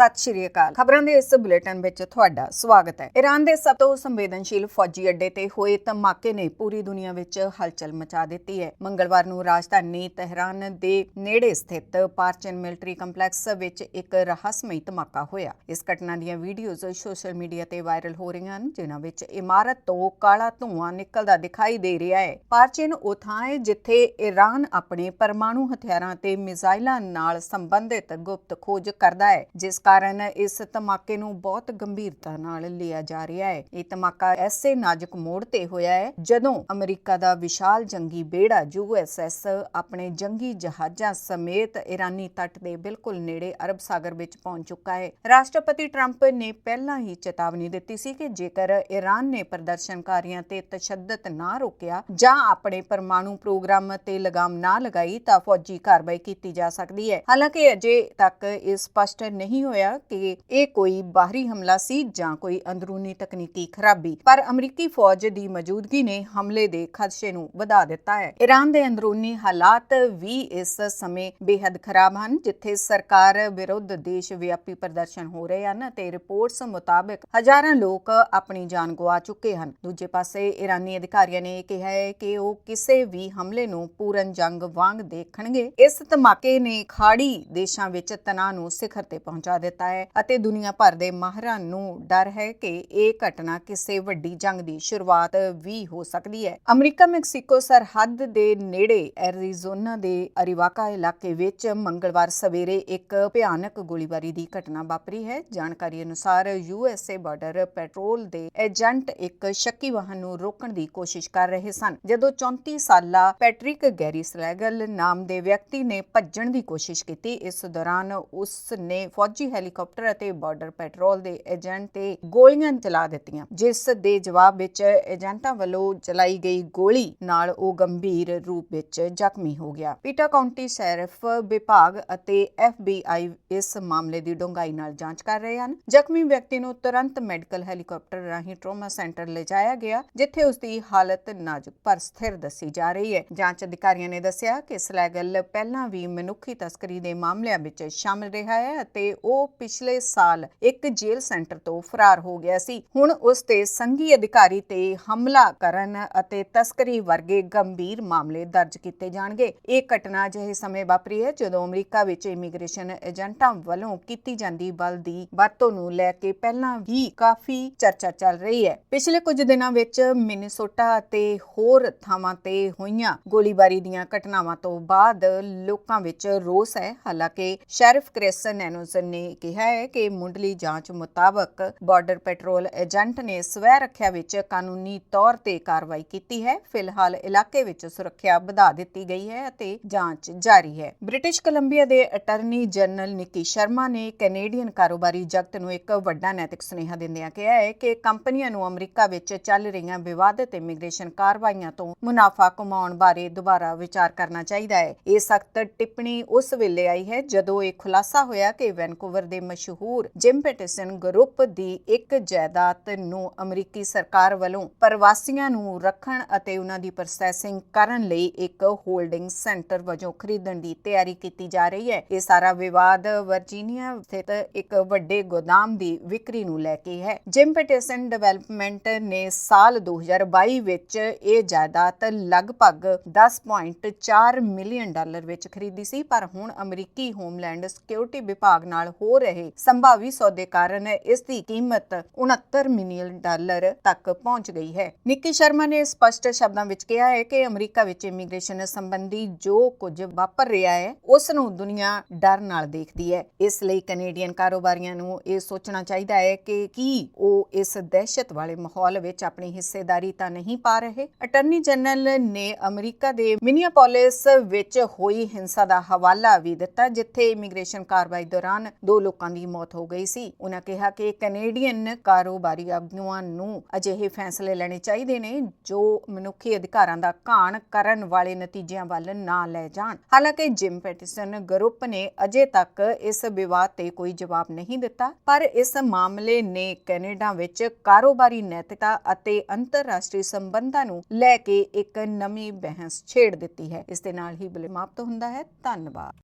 ਸਤਿ ਸ਼੍ਰੀ ਅਕਾਲ। ਖਬਰਾਂ ਦੇ ਇਸ ਬੁਲੇਟਿਨ ਵਿੱਚ ਤੁਹਾਡਾ ਸਵਾਗਤ ਹੈ। ਈਰਾਨ ਦੇ ਸਭ ਤੋਂ ਸੰਵੇਦਨਸ਼ੀਲ ਫੌਜੀ ਅੱਡੇ ਤੇ ਹੋਏ ਧਮਾਕੇ ਨੇ ਪੂਰੀ ਦੁਨੀਆ ਵਿੱਚ ਹਲਚਲ ਮਚਾ ਦਿੱਤੀ ਹੈ। ਮੰਗਲਵਾਰ ਨੂੰ ਰਾਜਧਾਨੀ ਤਹਿਰਾਨ ਦੇ ਨੇੜੇ ਸਥਿਤ ਪਾਰਚਨ ਮਿਲਟਰੀ ਕੰਪਲੈਕਸ ਵਿੱਚ ਇੱਕ ਰਹੱਸਮਈ ਧਮਾਕਾ ਹੋਇਆ। ਇਸ ਘਟਨਾ ਦੀਆਂ ਵੀਡੀਓਜ਼ ਸੋਸ਼ਲ ਮੀਡੀਆ ਤੇ ਵਾਇਰਲ ਹੋ ਰਹੀਆਂ ਹਨ, ਜਿਨ੍ਹਾਂ ਵਿੱਚ ਇਮਾਰਤ ਤੋਂ ਕਾਲਾ ਧੂੰਆਂ ਨਿਕਲਦਾ ਦਿਖਾਈ ਦੇ ਰਿਹਾ ਹੈ। ਪਾਰਚਨ ਉਹ ਥਾਂ ਹੈ ਜਿੱਥੇ ਈਰਾਨ ਆਪਣੇ ਪਰਮਾਣੂ ਹਥਿਆਰਾਂ ਤੇ ਮਿਜ਼ਾਈਲਾਂ ਨਾਲ ਸੰਬੰਧਿਤ ਗੁਪਤ ਖੋਜ ਕਰਦਾ ਹੈ, ਜਿਸ ਕਾਰਨ ਇਸ ਧਮਾਕੇ ਨੂੰ ਬਹੁਤ ਗੰਭੀਰਤਾ ਨਾਲ ਲਿਆ ਜਾ ਰਿਹਾ ਹੈ। ਇਹ ਧਮਾਕਾ ਐਸੇ ਨਾਜ਼ੁਕ ਮੋੜ ਤੇ ਹੋਇਆ ਹੈ, ਜਦੋਂ ਅਮਰੀਕਾ ਦਾ ਵਿਸ਼ਾਲ ਜੰਗੀ ਬੇੜਾ ਯੂਐਸਐਸ ਆਪਣੇ ਜੰਗੀ ਜਹਾਜ਼ਾਂ ਸਮੇਤ ਈਰਾਨੀ ਤੱਟ ਦੇ ਬਿਲਕੁਲ ਨੇੜੇ ਅਰਬ ਸਾਗਰ ਵਿੱਚ ਪਹੁੰਚ ਚੁੱਕਾ ਹੈ। ਰਾਸ਼ਟਰਪਤੀ ਟਰੰਪ ਨੇ ਪਹਿਲਾਂ ਹੀ ਚੇਤਾਵਨੀ ਦਿੱਤੀ ਸੀ ਕਿ ਜੇਕਰ ਈਰਾਨ ਨੇ ਪ੍ਰਦਰਸ਼ਨਕਾਰੀਆਂ ਤੇ ਤਸ਼ੱਦਦ ਨਾ ਰੋਕਿਆ ਜਾਂ ਆਪਣੇ ਪਰਮਾਣੂ ਪ੍ਰੋਗਰਾਮ ਤੇ ਲਗਾਮ ਨਾ ਲਗਾਈ ਤਾਂ ਫੌਜੀ ਕਾਰਵਾਈ ਕੀਤੀ ਜਾ ਸਕਦੀ ਹੈ। ਹਾਲਾਂਕਿ ਅਜੇ ਤੱਕ ਇਹ ਸਪਸ਼ਟ ਨਹੀਂ ਹੋਇਆ ਕਿ ਇਹ ਕੋਈ ਬਾਹਰੀ ਹਮਲਾ ਸੀ ਜਾਂ ਕੋਈ ਅੰਦਰੂਨੀ ਤਕਨੀਕੀ ਖਰਾਬੀ। ਪਰ ਅਮਰੀਕੀ ਫੌਜ ਦੀ ਮੌਜੂਦਗੀ ਨੇ ਹਮਲੇ ਦੇ ਖਦਸ਼ੇ ਨੂੰ ਵਧਾ ਦਿੱਤਾ ਹੈ। ਈਰਾਨ ਦੇ ਅੰਦਰੂਨੀ ਹਾਲਾਤ ਵੀ ਇਸ ਸਮੇਂ ਬੇहद ਖਰਾਬ ਹਨ, ਜਿੱਥੇ ਸਰਕਾਰ ਵਿਰੁੱਧ ਦੇਸ਼ ਵਿਆਪੀ ਪ੍ਰਦਰਸ਼ਨ ਹੋ ਰਹੇ ਹਨ ਤੇ ਰਿਪੋਰਟਸ ਮੁਤਾਬਕ ਹਜ਼ਾਰਾਂ ਲੋਕ ਆਪਣੀ ਜਾਨ ਗਵਾ ਚੁੱਕੇ ਹਨ। ਦੂਜੇ ਪਾਸੇ ਈਰਾਨੀ ਅਧਿਕਾਰੀਆਂ ਨੇ ਕਿਹਾ ਹੈ ਕਿ ਉਹ ਕਿਸੇ ਵੀ ਹਮਲੇ ਨੂੰ ਪੂਰਨ ਜੰਗ ਵਾਂਗ ਦੇਖਣਗੇ। ਇਸ ਧਮਾਕੇ ਨੇ ਖਾੜੀ ਦੇਸ਼ਾਂ ਵਿੱਚ ਤਣਾਅ ਨੂੰ ਸਿਖਰ ਤੇ ਪਹੁੰਚਾ ਦਿੱਤਾ ਹੈ ਅਤੇ ਦੁਨੀਆ ਭਰ ਦੇ ਮਾਹਰਾਂ ਨੂੰ ਡਰ ਹੈ ਕਿ ਇਹ ਘਟਨਾ ਕਿਸੇ ਵੱਡੀ ਜੰਗ ਦੀ ਸ਼ੁਰੂਆਤ ਵੀ ਹੋ ਸਕਦੀ ਹੈ। ਅਮਰੀਕਾ, ਮੈਕਸੀਕੋ ਸਰਹੱਦ ਦੇ ਨੇੜੇ ਐਰੀਜ਼ੋਨਾ ਦੇ ਅਰੀਵਾਕਾ ਇਲਾਕੇ ਵਿੱਚ ਮੰਗਲਵਾਰ ਸਵੇਰੇ ਇੱਕ ਭਿਆਨਕ ਗੋਲੀਬਾਰੀ ਦੀ ਘਟਨਾ ਵਾਪਰੀ ਹੈ। ਜਾਣਕਾਰੀ ਅਨੁਸਾਰ ਯੂਐਸਏ ਬਾਰਡਰ ਪੈਟਰੋਲ ਦੇ ਏਜੰਟ ਇੱਕ ਸ਼ੱਕੀ ਵਾਹਨ ਨੂੰ ਰੋਕਣ ਦੀ ਕੋਸ਼ਿਸ਼ ਕਰ ਰਹੇ ਸਨ। ਜਦੋਂ 34 ਸਾਲਾ ਪੈਟਰਿਕ ਗੈਰੀ ਸਲੈਗਲ ਨਾਮ ਦੇ ਵਿਅਕਤੀ ਨੇ ਭੱਜਣ ਦੀ ਕੋਸ਼ਿਸ਼ ਕੀਤੀ, ਇਸ ਦੌਰਾਨ ਉਸ ਨੇ ਫੌਜੀ ਹੈਲੀਕਾਪਟਰ ਅਤੇ ਬਾਰਡਰ ਪੈਟਰੋਲ ਦੇ ਏਜੰਟ ਤੇ ਗੋਲੀਆਂ ਚਲਾ ਦਿੱਤੀਆਂ, ਜਿਸ ਦੇ ਜਵਾਬ ਵਿੱਚ ਏਜੰਟਾਂ ਵੱਲੋਂ ਚਲਾਈ ਗਈ ਗੋਲੀ ਨਾਲ ਉਹ ਗੰਭੀਰ ਰੂਪ ਵਿੱਚ ਜ਼ਖਮੀ ਹੋ ਗਿਆ। ਪੀਟਾ ਕਾਉਂਟੀ ਸ਼ੈਰਿਫ ਵਿਭਾਗ ਅਤੇ ਐਫਬੀਆਈ ਇਸ ਮਾਮਲੇ ਦੀ ਡੂੰਘਾਈ ਨਾਲ ਜਾਂਚ ਕਰ ਰਹੇ ਹਨ। ਜ਼ਖਮੀ ਵਿਅਕਤੀ ਨੂੰ ਤੁਰੰਤ ਮੈਡੀਕਲ ਹੈਲੀਕਾਪਟਰ ਰਾਹੀਂ ਟਰੋਮਾ ਸੈਂਟਰ ਲਿਜਾਇਆ ਗਿਆ, ਜਿੱਥੇ ਉਸ ਦੀ ਹਾਲਤ ਨਾਜ਼ੁਕ ਪਰ ਸਥਿਰ ਦੱਸੀ ਜਾ ਰਹੀ ਹੈ। ਜਾਂਚ ਅਧਿਕਾਰੀਆਂ ਨੇ ਦੱਸਿਆ ਕਿ ਸਲੈਗਲ ਪਹਿਲਾਂ ਵੀ ਮਨੁੱਖੀ ਤਸਕਰੀ ਦੇ ਮਾਮਲਿਆਂ ਵਿੱਚ ਸ਼ਾਮਲ ਰਿਹਾ ਹੈ ਅਤੇ ਉਹ ਪਿਛਲੇ ਸਾਲ ਇੱਕ ਜੇਲ੍ਹ ਸੈਂਟਰ ਤੋਂ ਫਰਾਰ ਹੋ ਗਿਆ ਸੀ। ਹੁਣ ਉਸ ਤੇ ਸੰਘੀ ਅਧਿਕਾਰੀ ਤੇ ਹਮਲਾ ਕਰਨ ਅਤੇ ਤਸਕਰੀ ਵਰਗੇ ਗੰਭੀਰ ਮਾਮਲੇ ਦਰਜ ਕੀਤੇ ਜਾਣਗੇ। ਇਹ ਘਟਨਾ ਅਜਿਹੇ ਸਮੇਂ ਵਾਪਰੀ ਹੈ ਜਦੋਂ ਅਮਰੀਕਾ ਵਿੱਚ ਇਮੀਗ੍ਰੇਸ਼ਨ ਏਜੰਟਾਂ ਵੱਲੋਂ ਕੀਤੀ ਜਾਂਦੀ ਬਲ ਦੀ ਵਰਤੋਂ ਨੂੰ ਲੈ ਕੇ ਪਹਿਲਾਂ ਵੀ ਕਾਫੀ ਚਰਚਾ ਚੱਲ ਰਹੀ ਹੈ। ਪਿਛਲੇ ਕੁਝ ਦਿਨਾਂ ਵਿੱਚ ਮਿਨੀਸੋਟਾ ਅਤੇ ਹੋਰ ਥਾਵਾਂ ਤੇ ਹੋਈਆਂ ਗੋਲੀਬਾਰੀ ਦੀਆਂ ਘਟਨਾਵਾਂ ਤੋਂ ਬਾਅਦ ਲੋਕਾਂ ਵਿੱਚ ਰੋਸ ਹੈ। ਹਾਲਾਂਕਿ ਸ਼ੈਰਿਫ ਕ੍ਰਿਸਨ ਐਨੋਸਨ ਨੇ ਕਿਹਾ ਹੈ ਕਿ ਮੁੰਡਲੀ ਜਾਂਚ ਮੁਤਾਬਕ ਬਾਰਡਰ ਪੈਟਰੋਲ ਏਜੰਟ ਨੇ ਸਵੈ ਰੱਖਿਆ ਵਿੱਚ ਕਾਨੂੰਨੀ ਤੌਰ ਤੇ ਕਾਰਵਾਈ ਕੀਤੀ ਹੈ। ਫਿਲਹਾਲ ਇਲਾਕੇ ਵਿੱਚ ਸੁਰੱਖਿਆ ਵਧਾ ਦਿੱਤੀ ਗਈ ਹੈ ਅਤੇ ਜਾਂਚ ਜਾਰੀ ਹੈ। ਬ੍ਰਿਟਿਸ਼ ਕੋਲੰਬੀਆ ਦੇ ਅਟਾਰਨੀ ਜਨਰਲ ਨਿੱਕੀ ਸ਼ਰਮਾ ਨੇ ਕੈਨੇਡੀਅਨ ਕਾਰੋਬਾਰੀ ਜਗਤ ਨੂੰ ਇੱਕ ਵੱਡਾ ਨੈਤਿਕ ਸੁਨੇਹਾ ਦਿੰਦਿਆਂ ਕਿਹਾ ਹੈ ਕਿ ਕੰਪਨੀਆਂ ਨੂੰ ਅਮਰੀਕਾ ਵਿੱਚ ਚੱਲ ਰਹੀਆਂ ਵਿਵਾਦਤ ਇਮੀਗ੍ਰੇਸ਼ਨ ਕਾਰਵਾਈਆਂ ਤੋਂ ਮੁਨਾਫਾ ਕਮਾਉਣ ਬਾਰੇ ਦੁਬਾਰਾ ਵਿਚਾਰ ਕਰਨਾ ਚਾਹੀਦਾ ਹੈ। ਇਹ ਸਖਤ ਟਿੱਪਣੀ ਉਸ ਵੇਲੇ ਆਈ ਹੈ ਜਦੋਂ ਇਹ ਖੁਲਾਸਾ ਹੋਇਆ ਕਿ ਵੈਨਕੂਵਰ ਦੇ ਮਸ਼ਹੂਰ ਜਿਮ ਪੈਟਰਸਨ ਗਰੁੱਪ ਦੀ ਇੱਕ ਜਾਇਦਾਦ ਨੂੰ ਅਮਰੀਕੀ ਸਰਕਾਰ ਵੱਲੋਂ ਪ੍ਰਵਾਸੀਆਂ ਨੂੰ ਰੱਖਣ ਅਤੇ ਉਹਨਾਂ ਦੀ ਪ੍ਰੋਸੈਸਿੰਗ ਕਰਨ ਲਈ ਇੱਕ ਹੋਲਡਿੰਗ ਸੈਂਟਰ ਵਜੋਂ ਖਰੀਦਣ ਦੀ ਤਿਆਰੀ ਕੀਤੀ ਜਾ ਰਹੀ ਹੈ। ਇਹ ਸਾਰਾ ਵਿਵਾਦ ਵਰਜੀਨੀਆ ਸਥਿਤ ਇੱਕ ਵੱਡੇ ਗੋਦਾਮ ਦੀ ਵਿਕਰੀ ਨੂੰ ਲੈ ਕੇ ਹੈ। ਜਿਮ ਪੈਟਰਸਨ ਡਿਵੈਲਪਮੈਂਟ ਨੇ ਸਾਲ 2022 ਵਿੱਚ ਇਹ ਜਾਇਦਾਦ ਲਗਭਗ 10.4 ਮਿਲੀਅਨ ਡਾਲਰ ਵਿੱਚ ਖਰੀਦੀ ਸੀ, ਪਰ ਹੁਣ ਅਮਰੀਕੀ ਹੋਮਲੈਂਡ ਸਿਕਿਉਰਿਟੀ ਵਿਭਾਗ ਨਾਲ ਹੋ ਰਹੇ ਸੰਭਾਵੀ ਸੌਦੇ ਕਾਰਨ ਇਸ ਦੀ ਕੀਮਤ 69 ਮਿਲੀਅਨ ਡਾਲਰ ਤੱਕ ਪਹੁੰਚ ਗਈ ਹੈ। ਨਿੱਕੀ ਸ਼ਰਮਾ ਨੇ ਸਪਸ਼ਟ ਸ਼ਬਦਾਂ ਵਿੱਚ ਕਿਹਾ ਹੈ ਕਿ ਅਮਰੀਕਾ ਵਿੱਚ ਇਮੀਗ੍ਰੇਸ਼ਨ ਸੰਬੰਧੀ ਜੋ ਕੁਝ ਵਾਪਰ ਰਿਹਾ ਹੈ, ਉਸ ਨੂੰ ਦੁਨੀਆ ਡਰ ਨਾਲ ਦੇਖਦੀ ਹੈ। ਇਸ ਲਈ ਕੈਨੇਡੀਅਨ ਕਾਰੋਬਾਰੀਆਂ ਨੂੰ ਇਹ ਸੋਚਣਾ ਚਾਹੀਦਾ ਹੈ ਕਿ ਕੀ ਉਹ ਇਸ ਦਹਿਸ਼ਤ ਵਾਲੇ ਮਾਹੌਲ ਵਿੱਚ ਆਪਣੀ ਹਿੱਸੇਦਾਰੀ ਤਾਂ ਨਹੀਂ ਪਾ ਰਹੇ। ਅਟਾਰਨੀ ਜਨਰਲ ਨੇ ਅਮਰੀਕਾ ਦੇ ਮਿਨੀਆਪੋਲਿਸ ਵਿੱਚ ਹੋਈ ਹਿੰਸਾ ਦਾ ਹਵਾਲਾ ਵੀ ਦਿੱਤਾ, ਜਿੱਥੇ ਇਮੀਗ੍ਰੇਸ਼ਨ ਕਾਰਵਾਈ ਦੌਰਾਨ ਦੋ ਲੋਕਾਂ ਦੀ ਮੌਤ ਹੋ ਗਈ ਸੀ। ਉਹਨਾਂ ਕਿਹਾ ਕਿ ਕੈਨੇਡੀਅਨ ਕਾਰੋਬਾਰੀ ਆਗੂਆਂ ਨੂੰ ਅਜਿਹੇ ਫੈਸਲੇ ਲੈਣੇ ਚਾਹੀਦੇ ਨੇ ਜੋ ਮਨੁੱਖੀ ਅਧਿਕਾਰਾਂ ਦਾ ਘਾਣ ਕਰਨ ਵਾਲੇ ਨਤੀਜਿਆਂ ਵੱਲ ਨਾ ਲੈ ਜਾਣ। ਹਾਲਾਂਕਿ ਜਿਮ ਪੈਟਰਸਨ ਗਰੁੱਪ ਨੇ ਅਜੇ ਤੱਕ ਇਸ ਵਿਵਾਦ ਤੇ ਕੋਈ ਜਵਾਬ ਨਹੀਂ ਦਿੱਤਾ, ਪਰ ਇਸ ਮਾਮਲੇ ਨੇ ਕੈਨੇਡਾ ਵਿੱਚ ਕਾਰੋਬਾਰੀ ਨੈਤਿਕਤਾ ਅਤੇ ਅੰਤਰਰਾਸ਼ਟਰੀ ਸੰਬੰਧਾਂ ਨੂੰ ਲੈ ਕੇ ਇੱਕ ਨਵੀਂ ਬਹਿਸ ਛੇੜ ਦਿੱਤੀ ਹੈ। ਇਸ ਦੇ ਨਾਲ ਹੀ ਬਲੇ ਸਮਾਪਤ ਹੁੰਦਾ ਹੈ। ਧੰਨਵਾਦ।